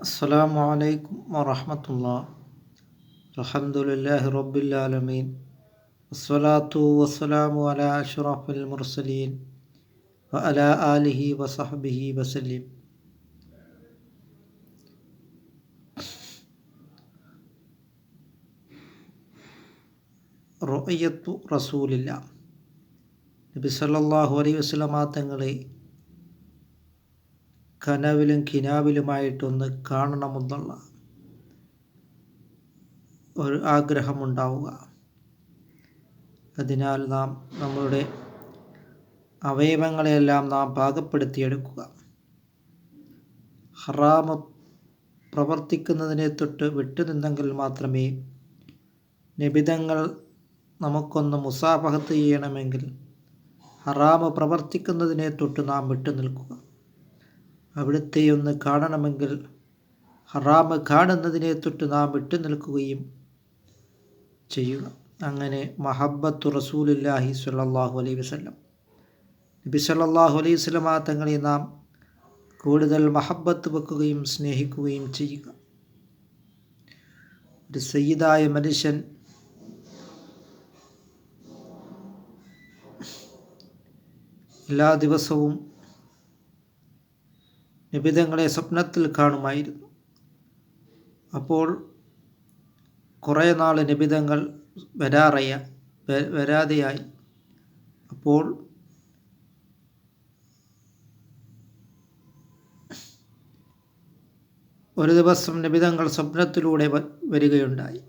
السلام عليكم ورحمة الله الحمد لله رب العالمين والصلاة والسلام على أشرف المرسلين وعلى آله وصحبه وسلم റൊയ്യത്തു റസൂലില്ല നബി സല്ലല്ലാഹു അലൈഹി വസല്ലമ തങ്ങളെ കനവിലും കിനാവിലുമായിട്ടൊന്ന് കാണണമെന്നുള്ള ഒരു ആഗ്രഹമുണ്ടാവുക. അതിനാൽ നാം നമ്മളുടെ അവയവങ്ങളെയെല്ലാം നാം പാകപ്പെടുത്തിയെടുക്കുക. ഹറാമ പ്രവർത്തിക്കുന്നതിനെ തൊട്ട് വിട്ടുനിന്നെങ്കിൽ മാത്രമേ നിബിതങ്ങൾ നമുക്കൊന്ന് മുസാഫഹത്ത് ചെയ്യണമെങ്കിൽ ഹറാമ് പ്രവർത്തിക്കുന്നതിനെ തൊട്ട് നാം വിട്ടു നിൽക്കുക അവിടുത്തെ ഒന്ന് കാണണമെങ്കിൽ ഹറാമ് കാണുന്നതിനെ തൊട്ട് നാം വിട്ടു നിൽക്കുകയും ചെയ്യുക അങ്ങനെ മഹബത്തു റസൂലുല്ലാഹി സല്ലാഹു അലൈഹി വസ്ലം നബി സല്ലാഹു അലൈഹി വസല്ലമ തങ്ങളെ നാം കൂടുതൽ മഹബത്ത് വെക്കുകയും സ്നേഹിക്കുകയും ചെയ്യുക. ഒരു സയ്യിദായ മനുഷ്യൻ എല്ലാ ദിവസവും നിബിതങ്ങളെ സ്വപ്നത്തിൽ കാണുമായിരുന്നു. അപ്പോൾ കുറേ നാൾ നിബിതങ്ങൾ വരാറയ വരാതെയായി. അപ്പോൾ ഒരു ദിവസം നിബിതങ്ങൾ സ്വപ്നത്തിലൂടെ വരികയുണ്ടായി.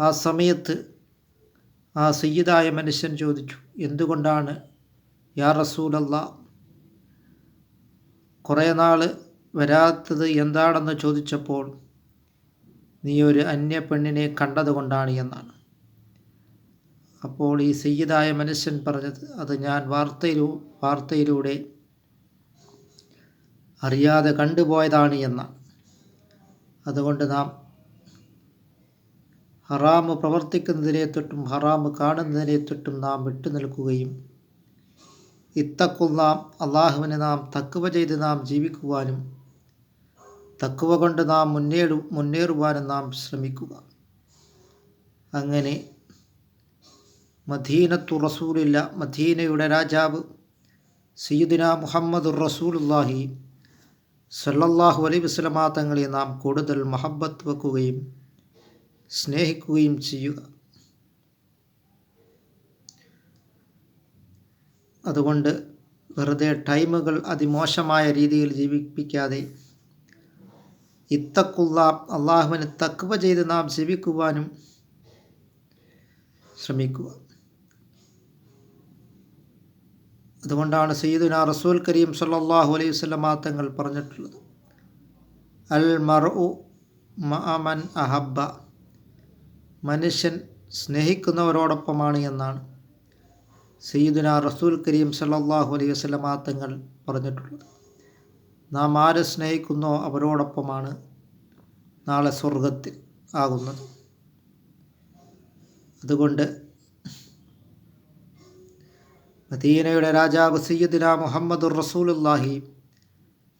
ആ സമയത്ത് ആ സയ്യിദായ മനുഷ്യൻ ചോദിച്ചു എന്തുകൊണ്ടാണ് യാ റസൂലല്ല? കുറേ നാൾ വരാത്തത് എന്താണെന്ന് ചോദിച്ചപ്പോൾ നീ ഒരു അന്യ പെണ്ണിനെ കണ്ടതുകൊണ്ടാണ് എന്നാണ്. അപ്പോൾ ഈ സയ്യിദായ മനുഷ്യൻ പറഞ്ഞത് അത് ഞാൻ വാർത്തയിലൂ വാർത്തയിലൂടെ അറിയാതെ കണ്ടുപോയതാണ് എന്നാണ്. അതുകൊണ്ട് നാം ഹറാമ് പ്രവർത്തിക്കുന്നതിനെ തൊട്ടും ഹറാമ് കാണുന്നതിനെ തൊട്ടും നാം വിട്ടു ഇത്തക്കുന്ന അള്ളാഹുവിനെ നാം തക്കുവ ചെയ്ത് നാം ജീവിക്കുവാനും തക്കുവ കൊണ്ട് നാം മുന്നേറു മുന്നേറുവാനും നാം ശ്രമിക്കുക. അങ്ങനെ മദീനത്തു റസൂലില്ല മദീനയുടെ രാജാവ് സയ്യിദിന മുഹമ്മദ് റസൂലുല്ലാഹി സല്ലല്ലാഹു അലൈഹി വസല്ലമ തങ്ങളെ നാം കൂടുതൽ മഹബത്ത് വെക്കുകയും സ്നേഹിക്കുകയും ചെയ്യുക. അതുകൊണ്ട് വെറുതെ ടൈമുകൾ അതിമോശമായ രീതിയിൽ ജീവിപ്പിക്കാതെ ഇത്തക്കുള്ള അള്ളാഹുവിന് തക്കുവ ചെയ്ത് നാം ജീവിക്കുവാനും ശ്രമിക്കുക. അതുകൊണ്ടാണ് സയ്യിദുന റസൂൽ കരീം സല്ലാഹു അലൈഹി വസ്ലമാ തങ്ങൾ പറഞ്ഞിട്ടുള്ളത്. അൽ മറു മഅമൻ അഹബ്ബ. മനുഷ്യൻ സ്നേഹിക്കുന്നവരോടൊപ്പമാണ് എന്നാണ്. സയ്യിദുന റസൂൽ കരീം സല്ലാഹു അലൈഹി വസ്ലമാ തങ്ങൾ പറഞ്ഞിട്ടുള്ളത്. നാം ആരെ സ്നേഹിക്കുന്നോ അവരോടൊപ്പമാണ് നാളെ സ്വർഗത്തിൽ ആകുന്നത്. അതുകൊണ്ട് മദീനയുടെ രാജാവ് സയ്യിദിന മുഹമ്മദ് റസൂലുല്ലാഹി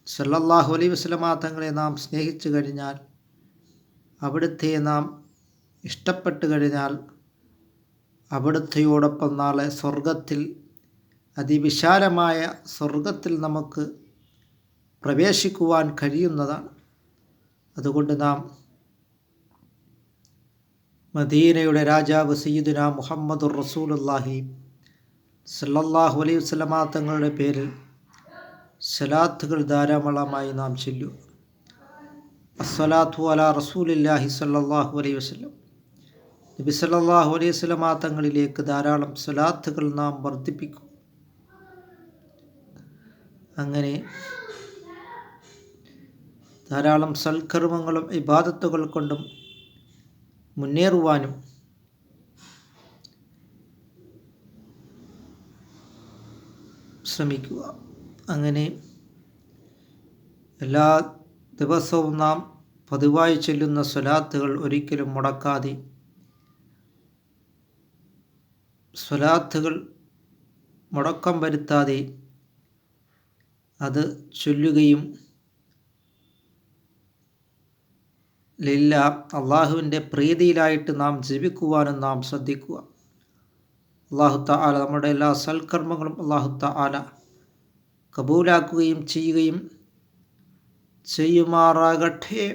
സല്ലല്ലാഹു അലൈഹി വസ്ലമാ തങ്ങളെ നാം സ്നേഹിച്ചു കഴിഞ്ഞാൽ അവിടുത്തെ നാം ഇഷ്ടപ്പെട്ട് കഴിഞ്ഞാൽ അവിടുത്തെയോടൊപ്പം നാളെ സ്വർഗത്തിൽ അതിവിശാലമായ സ്വർഗത്തിൽ നമുക്ക് പ്രവേശിക്കുവാൻ കഴിയുന്നതാണ്. അതുകൊണ്ട് നാം മദീനയുടെ രാജാവ് സയ്യിദുന മുഹമ്മദ് റസൂലുല്ലാഹി സല്ലല്ലാഹു അലൈഹി വസല്ലമ തങ്ങളുടെ പേരിൽ സലാത്തുകൾ ധാരാളമായി നാം ചൊല്ലു അസ്സലാത്തു അല റസൂലില്ലാഹി സല്ലല്ലാഹു അലൈഹി വസല്ലം. നബി സല്ലല്ലാഹു അലൈഹി വസല്ലമ തങ്ങളിലേക്ക് ധാരാളം സലാത്തുകൾ നാം വർദ്ധിപ്പിക്കും. അങ്ങനെ ധാരാളം സൽക്കർമ്മങ്ങളും ഇബാദത്തുകൾ കൊണ്ടും മുന്നേറുവാനും ശ്രമിക്കുക. അങ്ങനെ എല്ലാ ദിവസവും നാം പതിവായി ചൊല്ലുന്ന സ്വലാത്തുകൾ ഒരിക്കലും മുടക്കാതെ സ്വലാത്തുകൾ മുടക്കം വരുത്താതെ അത് ചൊല്ലുകയും ലില്ല അള്ളാഹുവിന്റെ പ്രീതിയിലായിട്ട് നാം ജീവിക്കുവാനും നാം ശ്രദ്ധിക്കുക. അള്ളാഹുത്ത ആല നമ്മുടെ എല്ലാ സൽക്കർമ്മങ്ങളും അള്ളാഹുത്ത ആല കബൂലാക്കുകയും ചെയ്യുകയും ചെയ്യുമാറാകട്ടെ.